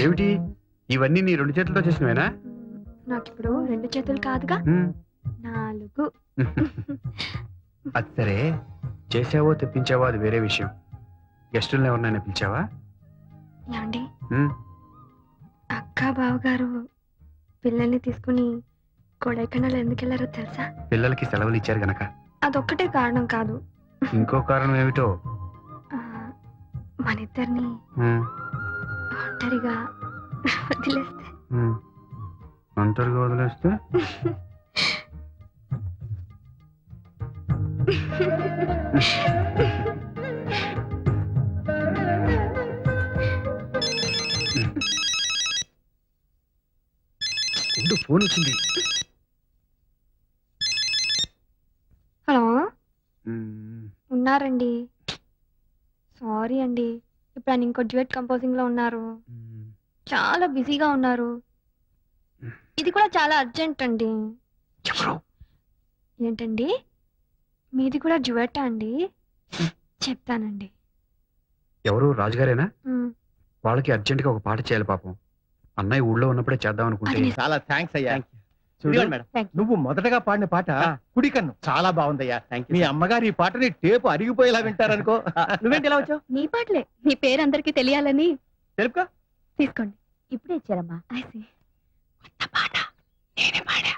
ఏమిటి? ఇవన్నీ నీ రెండు చేతులతో చేసినవేనా? నాకు ఇప్పుడు రెండు చేతులు కాదుగా. నాలుగు. అది సరే. చేసావో తెప్పించావో అది వేరే విషయం. గెస్టులను ఎవరినైనా పిలిచావా? ఏమండి. అక్క బావగారు పిల్లల్ని తీసుకుని కొడైకెనాల్ ఎందుకు వెళ్ళారో తెలుసా? పిల్లలకి సెలవులు ఇచ్చారు గనక. అదొక్కటే కారణం కాదు. ఇంకో కారణం ఏమిటో? మన ఇద్దరిని. ఒంటరిగా వదిలేస్తే. ఒంటరిగా వదిలేస్తే? ఫోన్ వచ్చింది. హలో? హ్మ్. ఉన్నారండి. సారీ అండి. ఇప్పుడు ఆయన ఇంకో డ్యూయట్ కంపోజింగ్లో ఉన్నారు. చాలా బిజీగా ఉన్నారు. ఇది కూడా చాలా అర్జెంట్ అండి. ఏంటండి? మీది కూడా డ్యూయటా అండి? చెప్తానండి. ఎవరు? రాజుగారేనా? వాళ్ళకి అర్జెంట్గా ఒక పాట చేయాలి పాపం. అన్నయ్య ఊళ్ళో ఉన్నప్పుడే చేద్దాం అనుకుంటే. చాలా థ్యాంక్స్ అయ్యా. చూడు, మేడం. నువ్వు మొదటగా పాడిన పాట. కుడి కన్ను చాలా బాగుందయ్యా. థ్యాంక్ మీ అమ్మగారు ఈ పాటని టేపు అరిగిపోయేలా వింటారనుకో. నువ్వేంటి ఇలా వచ్చావు? నీ పాటలే. మీ పేరు అందరికి తెలియాలని. తెలుపుకో. తీసుకోండి. ఇప్పుడే ఇచ్చారమ్మా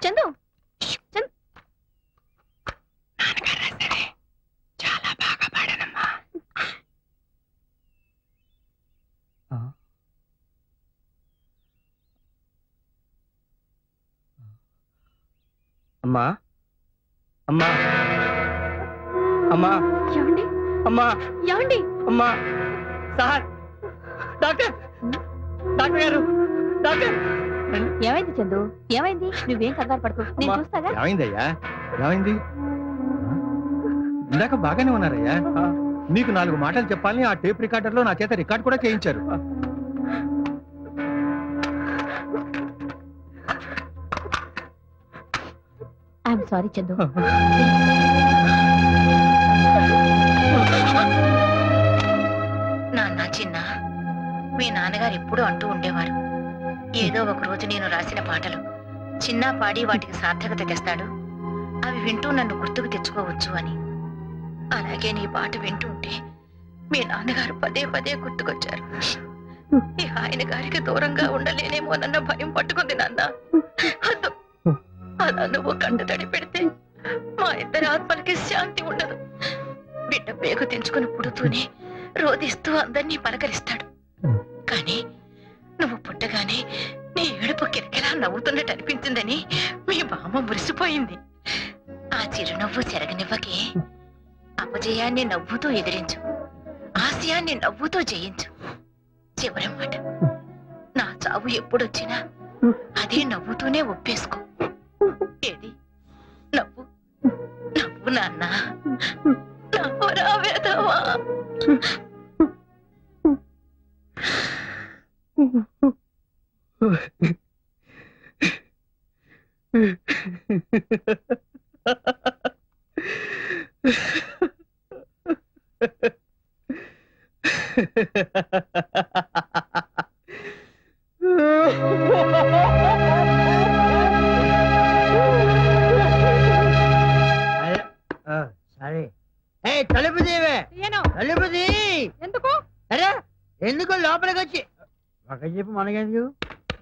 చందు. అమ్మా. అమ్మా. అమ్మా. ఏమండి? అమ్మా. ఏమండి? అమ్మా. సార్. డాక్టర్. డాక్టర్ గారు డాక్టర్. ఏమైంది చందు? ఏమైంది? నువ్వేం కంగారు పడుకో. నేను. చూస్తాగా? ఏమైందయ్యా? ఏమైంది? ఇందాక బాగానే ఉన్నారయ్యా. నీకు నాలుగు మాటలు చెప్పాలని ఆ టేప్ రికార్డర్లో నా చేత రికార్డ్ కూడా చేయించారు. I'm sorry Chandu. ఏదో ఒక రోజు నేను రాసిన పాటలు చిన్న పాడి వాటికి సార్థకత తెస్తాడు. అవి వింటూ నన్ను గుర్తుకు తెచ్చుకోవచ్చు అని. అలాగే నీ పాట వింటూ ఉంటే మీ నాన్నగారు పదే పదే గుర్తుకొచ్చారు. ఈ ఆయన గారికి దూరంగా ఉండలేనేమోనన్న భయం పట్టుకుంది నాన్న. అదో, అలా నువ్వు కంట తడి పెడితే మా ఇద్దరి ఆత్మలకి శాంతి ఉండదు. బిడ్డ పేగు తెంచుకుని పుడుతూనే రోదిస్తూ అందరినీ పలకరిస్తాడు. కానీ నువ్వు పుట్టగానే నీ ఏడుపు కిరకిలా నవ్వుతున్నట్టు అనిపించిందని మీ బామ్మ మురిసిపోయింది. ఆ చిరునవ్వు చెరగనివ్వకే అపజయాన్ని నవ్వుతూ ఎదిరించు. ఆశయాన్ని నవ్వుతూ జయించు. చివరి మాట. నా చావు ఎప్పుడొచ్చినా అదే నవ్వుతూనే ఒప్పేసుకో. ఏది నవ్వు. నవ్వు నాన్న. నవ్వురా వేదవా సరే. ఏ తలుపు తీవే తలుపు తీ ఎందుకు? అరే ఎందుకు లోపలికి వచ్చి ఒక చెప్పు మనకెందుకు?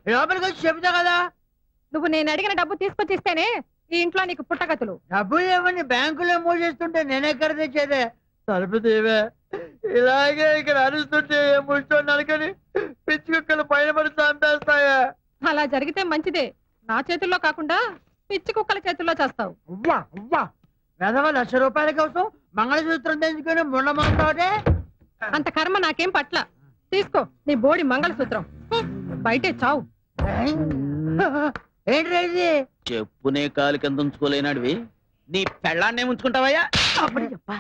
లోపలికి వచ్చి చెబుతా కదా. నువ్వు నేను అడిగిన డబ్బు తీసుకొచ్చిస్తేనే ఈ ఇంట్లో నీకు పుట్టగతులు. డబ్బులు ఇవ్వని బ్యాంకులో మూసేస్తుంటే నేనెక్కడ తెచ్చేదే? తలుపు తీవే. ఇలాగే ఇక్కడ అరుస్తుంటే నలకని పిచ్చి కుక్కలు పైన పడి చంపేస్తాయా. అలా జరిగితే మంచిదే. నా చేతుల్లో కాకుండా పిచ్చి కుక్కల చేతుల్లో చేస్తావు. వెధవ లక్ష రూపాయల కోసం మంగళసూత్రం తెంచుకొని ముండమంటావుటే అంత కర్మ నాకేం పట్ల. తీసుకో నీ బోడి మంగళసూత్రం. బయటే చావు. ఏంటి చెప్పునే కాలు కింద ఉంచుకోలేనాడివి. నీ పెళ్ళాన్నే ఉంచుకుంటావయ్యా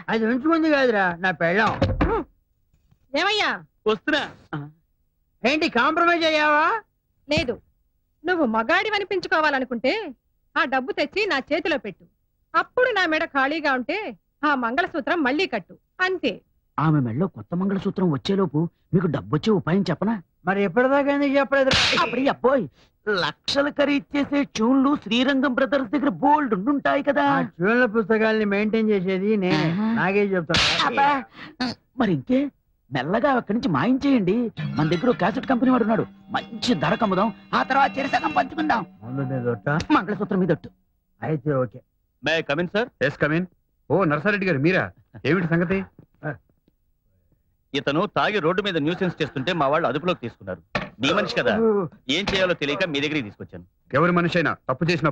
అది ఉంచుకుంది కాదురా నా పెళ్ళం. ఏమయ్యా? వస్తున్నా. ఏంటి కాంప్రమైజ్ అయ్యావా? లేదు. నువ్వు మగాడి అనిపించుకోవాలనుకుంటే ఆ డబ్బు తెచ్చి నా చేతిలో పెట్టు. అప్పుడు నా మెడ ఖాళీగా ఉంటే ఆ మంగళసూత్రం మళ్ళీ కట్టు. అంతే. ఆమె మెళ్ళో కొత్త మంగళసూత్రం వచ్చేలోపు మీకు డబ్బొచ్చే ఉపాయం చెప్పనా? మరి ఎప్పటిదాకా ఎందుకు చెప్పలేదు? అప్పుడు అబ్బోయ్ లక్షలు ఖరీదు చేసే ట్యూన్లు శ్రీరంగం బ్రదర్స్ దగ్గర బోల్డ్ ఉంటాయి కదా. ఆ ట్యూన్ల పుస్తకాల్ని మెయింటైన్ చేసేది నేనే. నాకే చెప్తాను అబ్బా, మరి ఇంకే? మెల్లగా అక్కడి నుంచి మాయించేయండి మన దగ్గర ఒక క్యాసెట్ కంపెనీ వాడు ఉన్నాడు. మంచి ధర కమ్ముదాం. ఆ తర్వాత చెరసగం పంచుకుందాం. మంగళసూత్రం మీద. అయితే okay. May come in sir yes come in ఓ నర్సారెడ్డి గారు మీరా? ఏమిటి సంగతి? ఇతను తాగి రోడ్డు మీద న్యూసెన్స్ చేస్తుంటే మా వాళ్ళు అదుపులోకి తీసుకున్నారు. మీ మనిషి కదా. ఏం చేయాలో తెలియక మీ దగ్గరికి తీసుకొచ్చాను. ఎవరి మనిషి అయినా తప్పు చేసిన